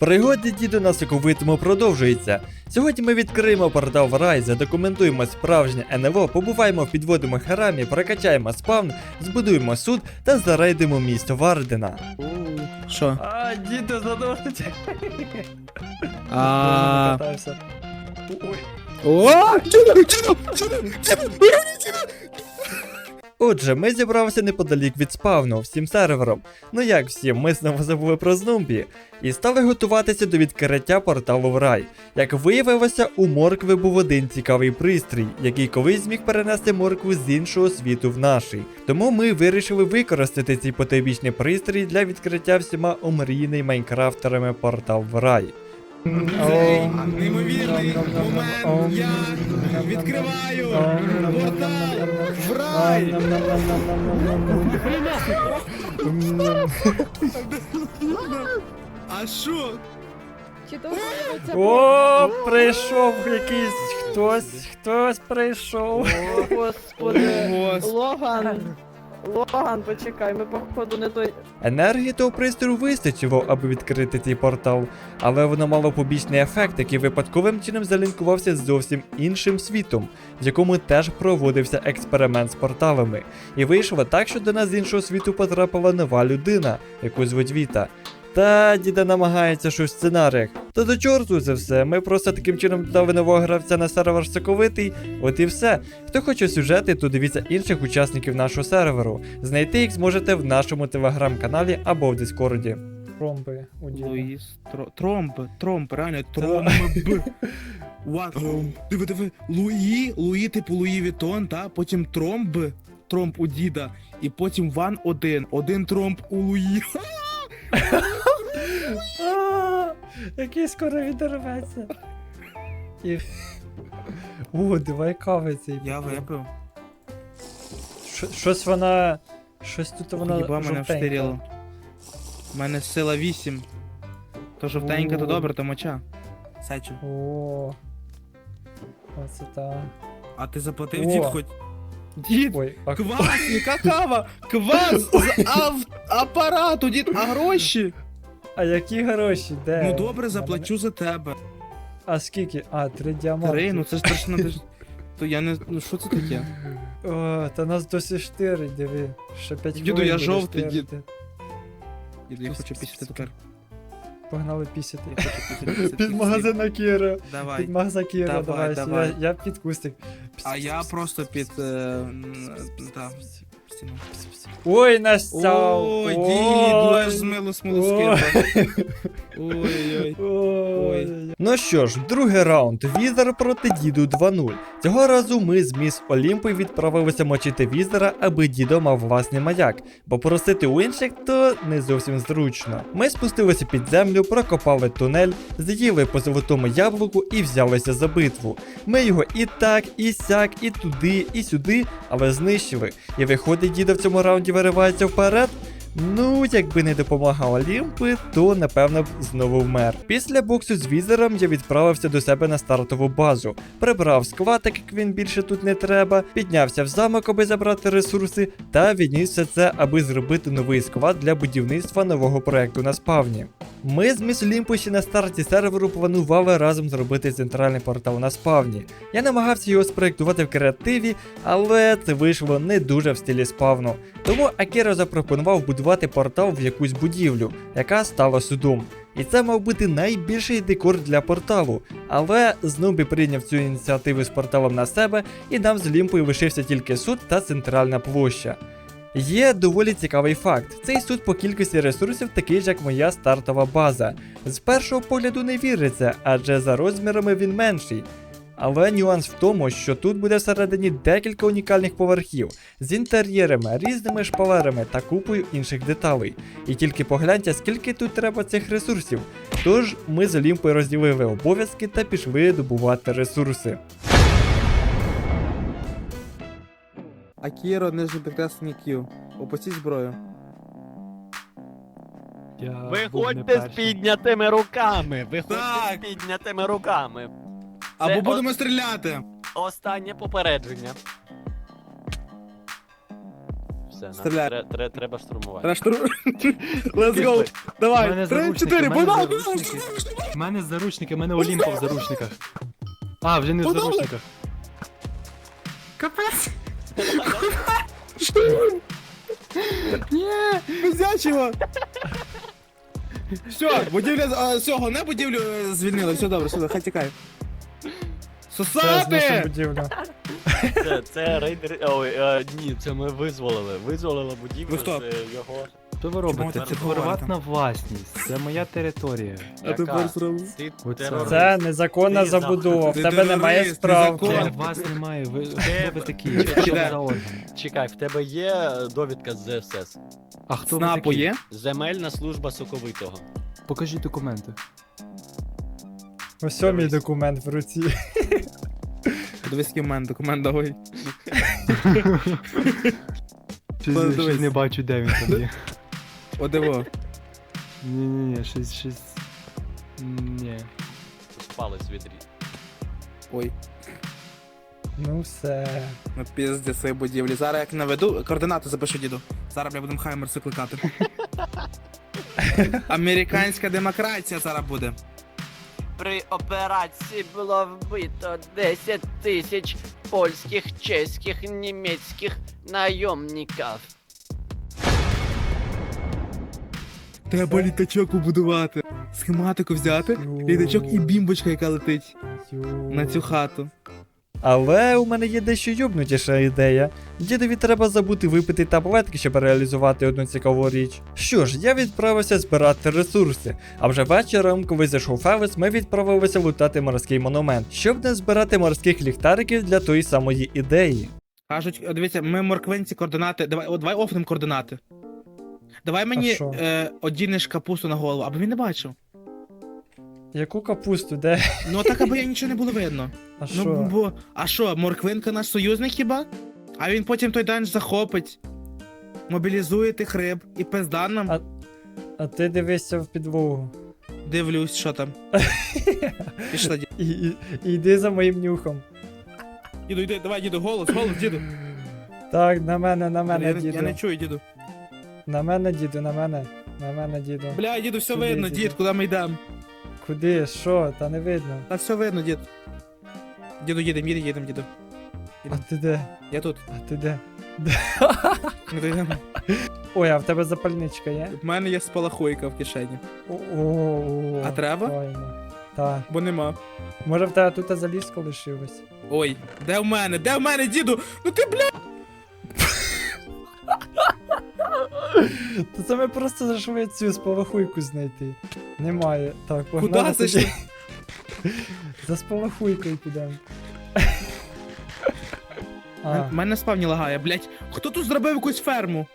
Пригоди діду на соковитому продовжуються. Сьогодні ми відкриємо портал в рай, задокументуємо справжнє НЛО, побуваємо в підводному храмі, прокачаємо спавн, збудуємо суд та зарейдимо місто Вардена. Що? А, діду задовжується. А... Ой. О! Діду, діду, діду, діду, Отже, ми зібралися неподалік від спавну, всім сервером. Ну як всім, ми знову забули про зомбі. І стали готуватися до відкриття порталу в рай. Як виявилося, у моркви був один цікавий пристрій, який колись зміг перенести моркву з іншого світу в наший. Тому ми вирішили використати цей потойбічний пристрій для відкриття всіма омрійний майнкрафтерами портал в рай. Цей неймовірний момент я відкриваю портал в рай. А що? Чи то виявиться О, прийшов якийсь хтось, хтось прийшов. Господи. Логан. Логан, почекай, ми походу не той. Енергії того пристрою вистачило, аби відкрити цей портал, але воно мало побічний ефект, який випадковим чином залінкувався з зовсім іншим світом, в якому теж проводився експеримент з порталами. І вийшло так, що до нас з іншого світу потрапила нова людина, яку звуть Віта. Та діда намагається щось в сценаріях. Та до чорту це все. Ми просто таким чином додали нового гравця на сервер соковитий. От і все. Хто хоче сюжети, то дивіться інших учасників нашого серверу. Знайти їх зможете в нашому телеграм-каналі або в Дискорді. Ромби у Луїс, тро... тромб, тромб, реально, тромб. Вау. Диви, диви, Луї, Луї, типу Луї Вітон, та, потім тромб, тромб у діда, і потім ван один, один тромб у Луї. Який скоро відірветься. І... О, давай кави цей. Я випив. Що- Щось вона. Щось тут вона. Хіба мене жовтенька. вштиріло. У мене сила 8. То жовтенька, то О. добре, то моча. Сечу. О. Оце та. А ти заплатив О. дід хоч? Дід! Ой, а Квас, яка кава! Квас з ав... апарату, дід, а гроші? А які гроші? Де? Ну добре, заплачу за тебе. А скільки? А, три діаманти. Три, ну це ж точно ти ж- То я не. Ну що це таке? О, та нас досі штирить, диви. Ще п'ять Діду, хвилин я буде жовтий, штирити. Дід, я хочу пісяти тепер. Погнали пісяти. Під магазина Кіра. Давай. Під магазин Кіра, Давай, я під кустик. А я просто під. Стіну. Ой, настяв. Ой, діду, аж змило смолу Ой. Ой-ой. Ой. Ну що ж, другий раунд. Візер проти діду 2-0. Цього разу ми з міс Олімпи відправилися мочити візера, аби дідо мав власний маяк, бо просити у інших то не зовсім зручно. Ми спустилися під землю, прокопали тунель, з'їли по золотому яблуку і взялися за битву. Ми його і так, і сяк, і туди, і сюди, але знищили. І виходить, дідо в цьому раунді виривається вперед. Ну, якби не допомагав Олімпи, то напевно б знову вмер. Після боксу з візером я відправився до себе на стартову базу, прибрав склад, так як він більше тут не треба, піднявся в замок, аби забрати ресурси, та відніс все це, аби зробити новий склад для будівництва нового проекту на спавні. Ми з Міс Олімпу ще на старті серверу планували разом зробити центральний портал на спавні. Я намагався його спроєктувати в креативі, але це вийшло не дуже в стилі спавну. Тому Акіро запропонував будувати портал в якусь будівлю, яка стала судом. І це мав бути найбільший декор для порталу. Але Знубі прийняв цю ініціативу з порталом на себе, і нам з Лімпою лишився тільки суд та центральна площа. Є доволі цікавий факт: цей суд по кількості ресурсів такий ж, як моя стартова база. З першого погляду не віриться, адже за розмірами він менший. Але нюанс в тому, що тут буде всередині декілька унікальних поверхів з інтер'єрами, різними шпалерами та купою інших деталей. І тільки погляньте, скільки тут треба цих ресурсів. Тож ми з Олімпою розділили обов'язки та пішли добувати ресурси. Акіро, нижнє підкреслення Q. Опустіть зброю. Виходьте з піднятими руками. Виходьте Так. з піднятими руками. Або Це будемо стріляти. Останнє попередження. Все, Стріляй. тре- тре- треба штурмувати. Треба штурм. Let's go. Давай. мене Три, заручники, чотири, в мене погнали. заручники. У мене заручники, у мене Олімпа в заручниках. А, вже не в Подали. заручниках. Капець! Безячого. Все, будівля, а, всього, не будівлю е, звільнили, все добре, все, хай тікає. Це Сосати! будівлю. Це, це рейдер. Ой, е, ні, це ми визволили. Визволили будівлю Ви хто? з е, його. Що ви робите? Це приватна власність, це моя територія. А тепер зробимо. Ти Оце. терорист. Це незаконна Ти забудова. В Ти тебе немає терорист, справки. незаконно. Вас немає, ви хто ви такі? Чекай. Що ви за орган? Чекай, в тебе є довідка з ЗСС. А хто ви Снапу такі? є? Земельна служба соковитого. Покажіть документи. Ось мій документ в руці. Дивись, який в мене документ давай. Щось, Подивись. щось не бачу, де він там є. О, диво. Ні-ні-ні, щось, щось... Ні. Палець відріз. Ой, Ну все. ну пізді цієї будівлі. Зараз як наведу, координати запишу діду. Зараз бля будемо хаймерси кликати. Американська демократія зараз буде. При операції було вбито 10 тисяч польських, чеських, німецьких найомників. Треба літачок побудувати. Схематику взяти. Літачок і бімбочка, яка летить на цю хату. Але у мене є дещо юбнутіша ідея. Дідові треба забути випити таблетки, щоб реалізувати одну цікаву річ. Що ж, я відправився збирати ресурси, а вже вечором, коли зайшов Февес, ми відправилися лутати морський монумент, щоб не збирати морських ліхтариків для тої самої ідеї. Кажуть, дивіться, ми морквинці координати. Давай, о, давай офнем координати. Давай мені е, одінеш капусту на голову, аби він не бачив. Яку капусту, де? Ну так, аби я нічого не було видно. А Ну, що? бо, а що, морквинка наш союзник хіба? А він потім той данж захопить, мобілізує тих риб і пизда нам. А- А ти дивишся в підлогу. Дивлюсь, що там. Пішла, діду. І, і, і йди за моїм нюхом. Діду, йди, давай, діду, голос, голос, діду. Так, на мене, на я, мене, не- діду. я не чую, діду. На мене, діду, на мене. На мене, діду. Бля, діду, все Куди, видно, діду? дід, куди ми йдемо. Куди? Що? Та не видно. Та все видно, дід. Діду, їдем, їдем, їдем, діду. А ти де? Я тут. А ти де? Йдемо. Ой, а в тебе запальничка є? В мене є спалахуйка в кишені. О-о-о. А треба? Так. Бо нема. Може в тебе тут залізко лишилось? Ой, де в мене? Де в мене, діду? Ну ти, бля! То це ми просто зайшли цю спалахуйку знайти. Немає. Так, Куди погнали зайшли? За спалахуйкою підемо. А, У мене спавні лагає, блять. Хто тут зробив якусь ферму?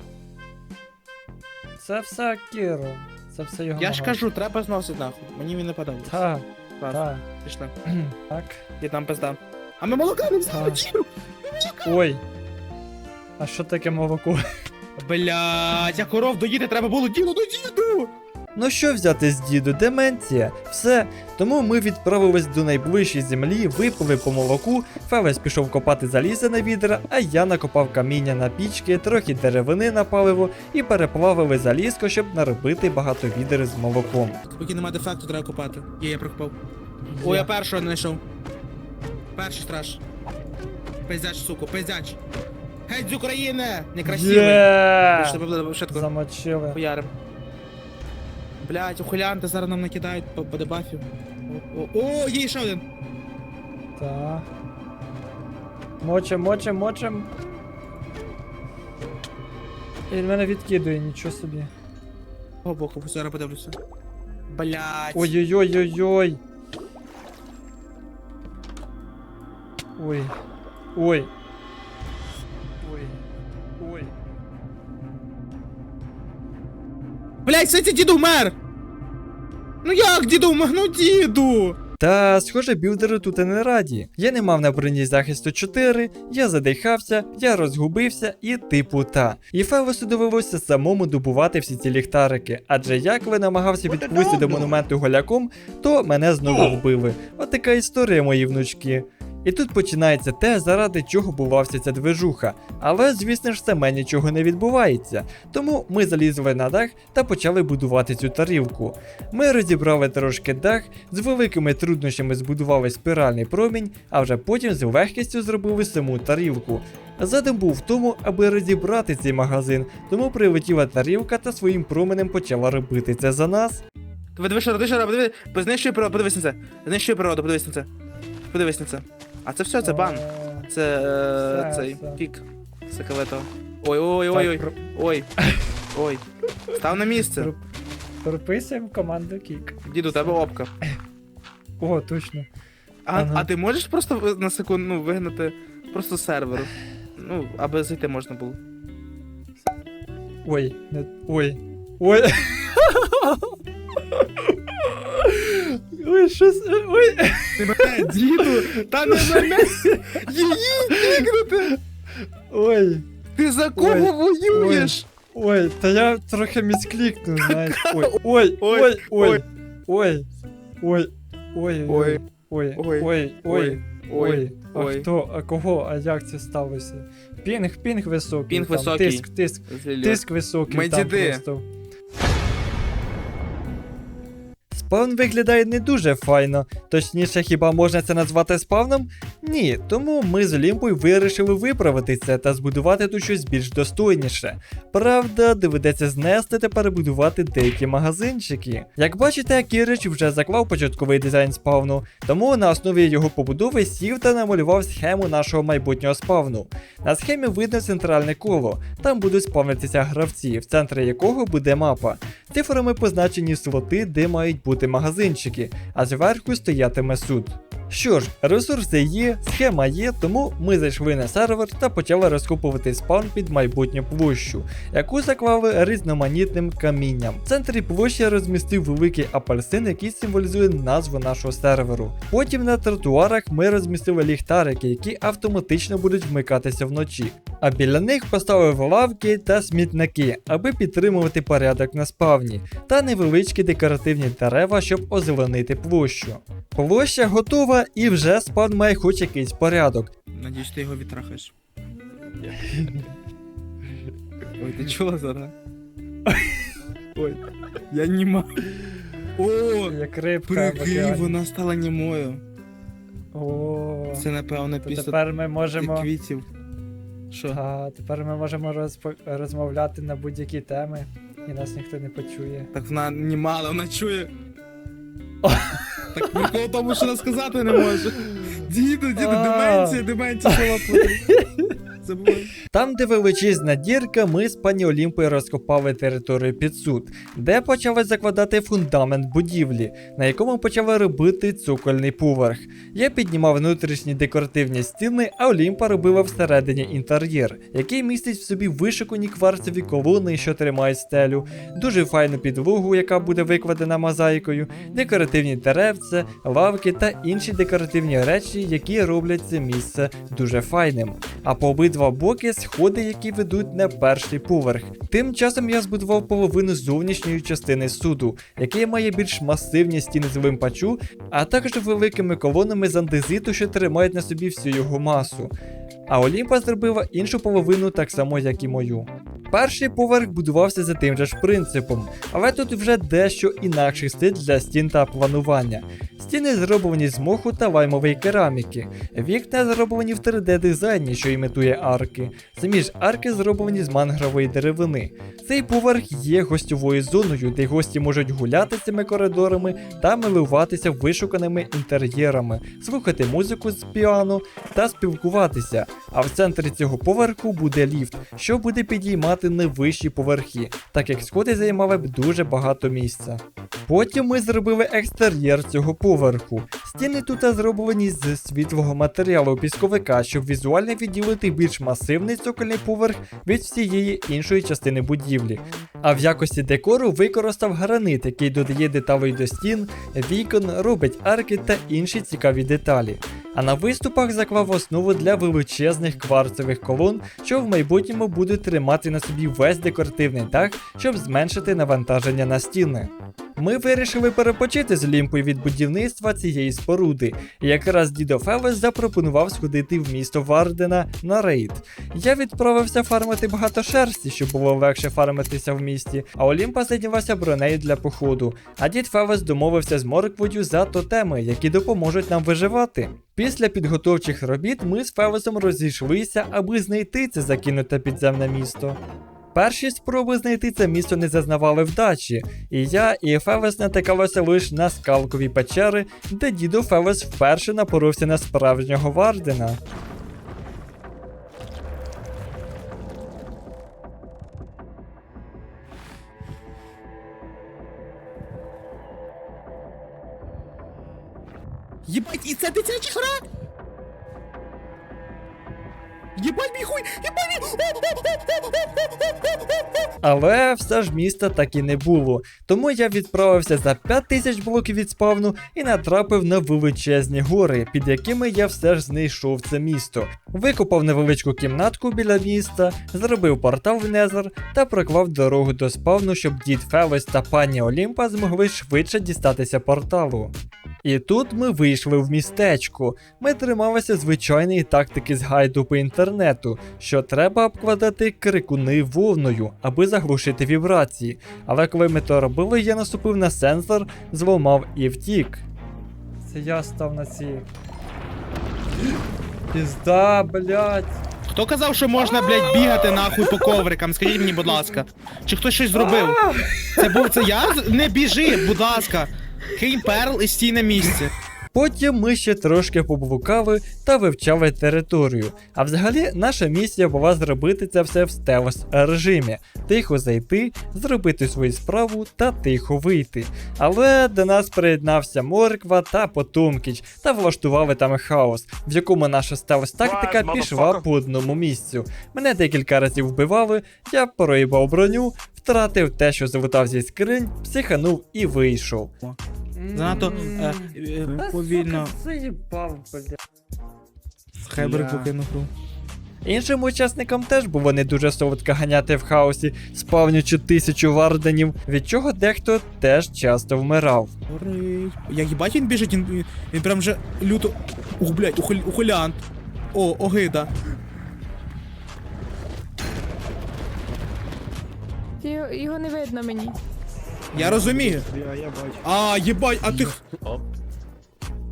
це все Кіро. Це все його Я ж кажу, треба зносити нахуй. Мені він не подобається. Та, Раз, та, Пішли. так. І там пизда. А ми молока не взяли. Так. Ой. А що таке молоко? Блять, а коров доїти треба було діду до діду. Ну що взяти з діду? Деменція. Все. Тому ми відправились до найближчої землі, випили по молоку, Февес пішов копати заліза на відра, а я накопав каміння на пічки, трохи деревини на паливо і переплавили залізко, щоб наробити багато відер з молоком. Поки нема дефекту, треба копати. Є, я прокопав. О, я першого знайшов. Перший страж. Пиздяч, суку, пиздяч. Геть з України! Некрасивий. Є! Пішли, побли- швидко. Замочили. Хуярим. Блять, ухилянти зараз нам накидають по, по дебафів. О, о, о, є ще один. Так. Мочим, мочим, мочим. І він мене відкидує, нічого собі. О, боку, зараз подивлюся. Блять. Ой-ой-ой-ой-ой. Ой. Ой. Ой. Блять, ситі діду вмер! Ну як діду вмер? Ну діду! Та, схоже, білдери тут і не раді. Я не мав на броні захисту 4, я задихався, я розгубився і типу та. І Февесу довелося самому добувати всі ці ліхтарики, адже як ви намагався підплисти до монументу голяком, то мене знову вбили. От така історія, мої внучки. І тут починається те, заради чого бувався ця движуха. Але, звісно ж, саме нічого не відбувається. Тому ми залізли на дах та почали будувати цю тарілку. Ми розібрали трошки дах, з великими труднощами збудували спіральний промінь, а вже потім з легкістю зробили саму тарілку. Задум був в тому, аби розібрати цей магазин, тому прилетіла тарілка та своїм променем почала робити це за нас. Диви, диви, Шара, диви, Шара, подиви, знищує природу, подивись на це. Знищує природу, подивись на це. Подивись на це. А це все, це бан. Це е, Все, цей все. пік. Сакавето. Ой, ой, ой, ой, Так, ой. Ой. Став на місце. Про- Прописуємо команду кік. Діду, у тебе опка. О, точно. А, Ага. а ти можеш просто ви- на секунду ну, вигнати просто з серверу? Ну, аби зайти можна було. Ой, не. Ой. Ой. Ой, що з- Ой. Е, діду, та не мене її кікнути! Ой. Ти за кого воюєш? Ой, та я трохи місклікнув, знаєш. Ой, ой, ой, ой, ой, ой, ой, Ой, ой, ой, ой, ой, ой. А хто, а кого, а як це сталося? Пінг, пінг високий. Пінг там, високий. Тиск, тиск, тиск високий. Ми там діди. просто. Спавн виглядає не дуже файно, точніше, хіба можна це назвати спавном? Ні, тому ми з Олімпою вирішили виправити це та збудувати тут щось більш достойніше. Правда, доведеться знести та перебудувати деякі магазинчики. Як бачите, Кірич вже заклав початковий дизайн спавну, тому на основі його побудови сів та намалював схему нашого майбутнього спавну. На схемі видно центральне коло, там будуть спавнитися гравці, в центрі якого буде мапа. Цифрами позначені слоти, де мають бути магазинчики, а зверху стоятиме суд. Що ж, ресурси є, схема є, тому ми зайшли на сервер та почали розкопувати спаун під майбутню площу, яку заклали різноманітним камінням. В центрі площі розмістив великий апельсин, який символізує назву нашого серверу. Потім на тротуарах ми розмістили ліхтарики, які автоматично будуть вмикатися вночі. А біля них поставив лавки та смітники, аби підтримувати порядок на спавні, та невеличкі декоративні дерева, щоб озеленити площу. Площа готова і вже спавн має хоч якийсь порядок. Надіюсь, ти його відтрахаєш. Ой, ти чула зараз? Ой, я німа. О, Як рибка. прикинь, вона стала німою. О, Це напевно то після тепер ми тих можемо. квітів. Що? А, тепер ми можемо розпо... розмовляти на будь-які теми, і нас ніхто не почує. Так вона але вона чує. Так прикол в тому, що вона сказати не може. Діду, діду, деменція, деменція слова плутаю. Забувай. Там, де величезна дірка, ми з пані Олімпою розкопали територію під суд, де почали закладати фундамент будівлі, на якому почали робити цокольний поверх. Я піднімав внутрішні декоративні стіни, а Олімпа робила всередині інтер'єр, який містить в собі вишикані кварцеві колони, що тримають стелю, дуже файну підлогу, яка буде викладена мозаїкою, декоративні деревця, лавки та інші декоративні речі, які роблять це місце дуже файним. А по обидва боки сходи, які ведуть на перший поверх. Тим часом я збудував половину зовнішньої частини суду, який має більш масивні стіни з вимпачу, а також великими колонами з андезиту, що тримають на собі всю його масу. А Олімпа зробила іншу половину так само, як і мою. Перший поверх будувався за тим же ж принципом, але тут вже дещо інакший стиль для стін та планування. Стіни зроблені з моху та лаймової кераміки. Вікна зроблені в 3D-дизайні, що імітує арки. Самі ж арки зроблені з мангрової деревини. Цей поверх є гостьовою зоною, де гості можуть гуляти цими коридорами та милуватися вишуканими інтер'єрами, слухати музику з піано та спілкуватися. А в центрі цього поверху буде ліфт, що буде підіймати на вищі поверхи, так як сходи займали б дуже багато місця. Потім ми зробили екстер'єр цього поверху. Стіни тут зроблені з світлого матеріалу пісковика, щоб візуально відділити більш масивний цокольний поверх від всієї іншої частини будівлі. А в якості декору використав гранит, який додає деталей до стін, вікон, робить арки та інші цікаві деталі. А на виступах заклав основу для величезних кварцевих колон, що в майбутньому будуть тримати на собі весь декоративний дах, щоб зменшити навантаження на стіни. Ми вирішили перепочити з Олімпою від будівництва цієї споруди. Якраз дідо Февес запропонував сходити в місто Вардена на рейд. Я відправився фармити багато шерсті, щоб було легше фармитися в місті, а Олімпа зайнялася бронею для походу. А дід Февес домовився з Моркводю за тотеми, які допоможуть нам виживати. Після підготовчих робіт ми з Февесом розійшлися, аби знайти це закинуте підземне місто. Перші спроби знайти це місто не зазнавали вдачі, і я і Февес натикалися лише на скалкові печери, де діду Февес вперше напоровся на справжнього Вардена. Але все ж міста так і не було. Тому я відправився за 5000 блоків від спавну і натрапив на величезні гори, під якими я все ж знайшов це місто. Викопав невеличку кімнатку біля міста, зробив портал в Незер та проклав дорогу до спавну, щоб дід Февес та пані Олімпа змогли швидше дістатися порталу. І тут ми вийшли в містечко. Ми трималися звичайної тактики з гайду по інтернету, що треба обкладати крикуни вовною, аби заглушити вібрації. Але коли ми то робили, я наступив на сенсор, зламав і втік. Це я став на ці. Пізда, блядь. Хто казав, що можна, блядь, бігати нахуй по коврикам? Скажіть мені, будь ласка. Чи хтось щось зробив? Це був це я? Не біжи, будь ласка. Кинь перл і стій на місці. Потім ми ще трошки поблукали та вивчали територію. А взагалі, наша місія була зробити це все в стелс режимі: тихо зайти, зробити свою справу та тихо вийти. Але до нас приєднався Морква та Потумкіч та влаштували там хаос, в якому наша стелс тактика пішла по одному місцю. Мене декілька разів вбивали, я проїбав броню, втратив те, що залутав зі скринь, психанув і вийшов. Занадто е, е, повільно. Бля. покинув гру. Іншим учасникам теж було не дуже солодко ганяти в хаосі, спавнючи тисячу варденів, від чого дехто теж часто вмирав. Горить. Як їбать він біжить, він, він прям вже люто. Ух, блядь, ухиль, ухилянт. О, огида. Його, його не видно мені. Я розумію. А, їбать, а ти. Оп.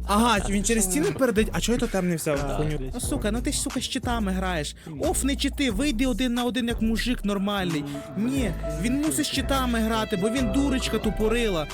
Ага, він через стіни передать. А чого я то там не взяв? Хуйню? Ну сука, ну ти ж сука з читами граєш. Оф, не чити, вийди один на один як мужик нормальний. Ні, він мусить з читами грати, бо він дурочка тупорила.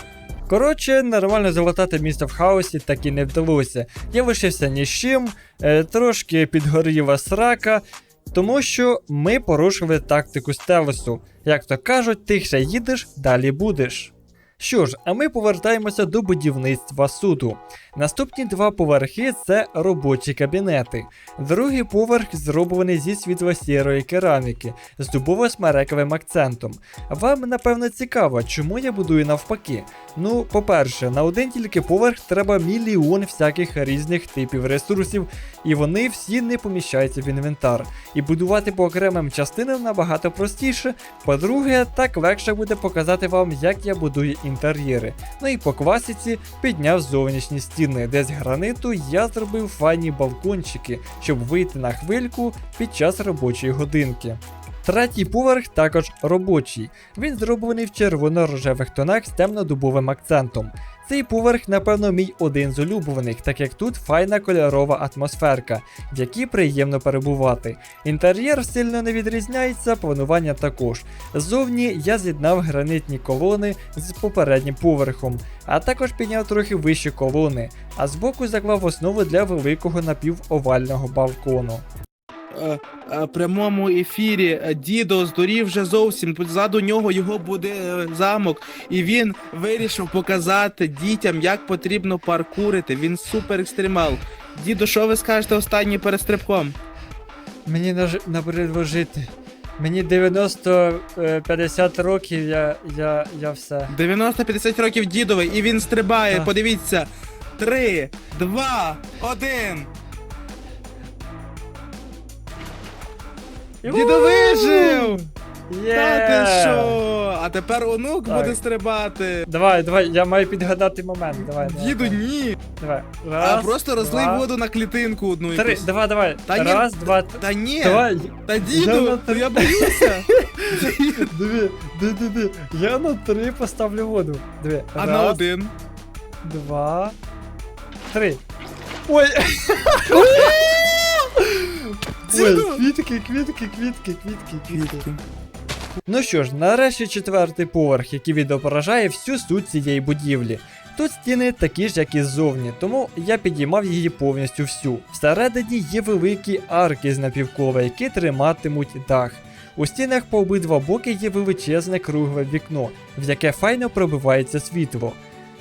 Коротше, нормально залатати місто в хаосі так і не вдалося. Я лишився ні з чим, е, трошки підгоріла срака, тому що ми порушили тактику стелесу. Як то кажуть, тихше їдеш, далі будеш. Що ж, а ми повертаємося до будівництва суду. Наступні два поверхи це робочі кабінети. Другий поверх зроблений зі світло-сірої кераміки з дубово-смерековим акцентом. Вам напевно цікаво, чому я будую навпаки. Ну, по-перше, на один тільки поверх треба мільйон всяких різних типів ресурсів, і вони всі не поміщаються в інвентар. І будувати по окремим частинам набагато простіше. По-друге, так легше буде показати вам, як я будую інтер'єри. Ну і по класіці підняв зовнішні стіни, де з граниту я зробив файні балкончики, щоб вийти на хвильку під час робочої годинки. Третій поверх також робочий. Він зроблений в червоно-рожевих тонах з темно-дубовим акцентом. Цей поверх, напевно, мій один з улюблених, так як тут файна кольорова атмосферка, в якій приємно перебувати. Інтер'єр сильно не відрізняється, планування також. Ззовні я з'єднав гранитні колони з попереднім поверхом, а також підняв трохи вищі колони, а збоку заклав основу для великого напівовального балкону. Е, е, прямому ефірі дідо здурів вже зовсім. Позаду нього його буде е, замок, і він вирішив показати дітям, як потрібно паркурити. Він супер екстремал. Дідо, що ви скажете останній перед стрибком? Мені набридло жити. Мені 90-50 років, я, я, я все. 90-50 років дідовий, і він стрибає. Так. Подивіться. Три, два, один. Дідо вижив! Та ти що? А тепер онук Так. буде стрибати. Давай, давай, я маю підгадати момент. Давай, давай. Діду, давай. ні. Давай. А просто розлий два, воду на клітинку одну Три, якусь. давай, давай. Та ні, Раз, два, три. Та ні. Давай. Та Я діду, на то я боюся. Диви, диви, диви. Я на три поставлю воду. Диви. А Раз, на один. два, три. Ой! Ой, квітки, квітки, квітки, квітки, квітки. Ну що ж, нарешті четвертий поверх, який відображає всю суть цієї будівлі. Тут стіни такі ж, як і ззовні, тому я підіймав її повністю всю. Всередині є великі арки з напівкола, які триматимуть дах. У стінах по обидва боки є величезне кругле вікно, в яке файно пробивається світло.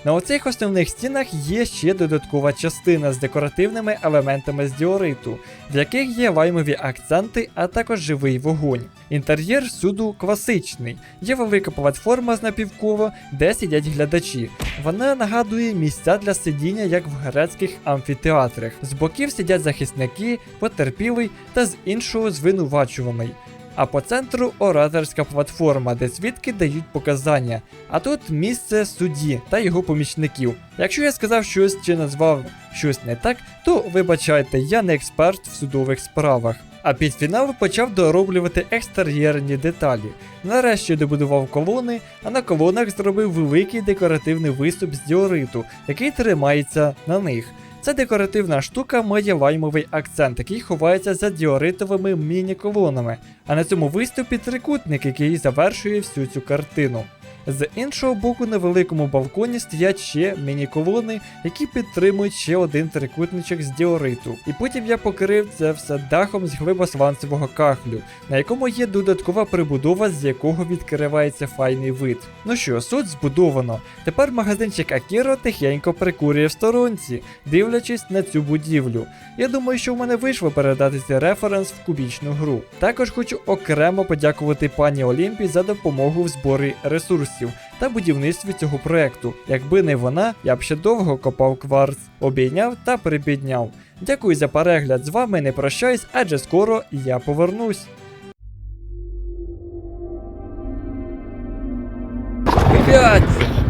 На оцих основних стінах є ще додаткова частина з декоративними елементами з діориту, в яких є лаймові акценти, а також живий вогонь. Інтер'єр суду класичний. Є велика платформа з напівколо, де сидять глядачі. Вона нагадує місця для сидіння, як в грецьких амфітеатрах. З боків сидять захисники, потерпілий та з іншого звинувачуваний. А по центру ораторська платформа, де свідки дають показання. А тут місце судді та його помічників. Якщо я сказав щось чи назвав щось не так, то вибачайте, я не експерт в судових справах. А під фінал почав дороблювати екстер'єрні деталі. Нарешті добудував колони, а на колонах зробив великий декоративний виступ з діориту, який тримається на них. Ця декоративна штука має лаймовий акцент, який ховається за діоритовими міні-колонами, а на цьому виступі трикутник, який завершує всю цю картину. З іншого боку, на великому балконі стоять ще міні-колони, які підтримують ще один трикутничок з діориту. І потім я покрив це все дахом з глибосланцевого кахлю, на якому є додаткова прибудова, з якого відкривається файний вид. Ну що, суть збудовано. Тепер магазинчик Акіро тихенько прикурює в сторонці, дивлячись на цю будівлю. Я думаю, що в мене вийшло передати цей референс в кубічну гру. Також хочу окремо подякувати пані Олімпі за допомогу в зборі ресурсів ресурсів та будівництві цього проекту. Якби не вона, я б ще довго копав кварц, обійняв та припідняв. Дякую за перегляд. З вами не прощаюсь, адже скоро я повернусь. Блять!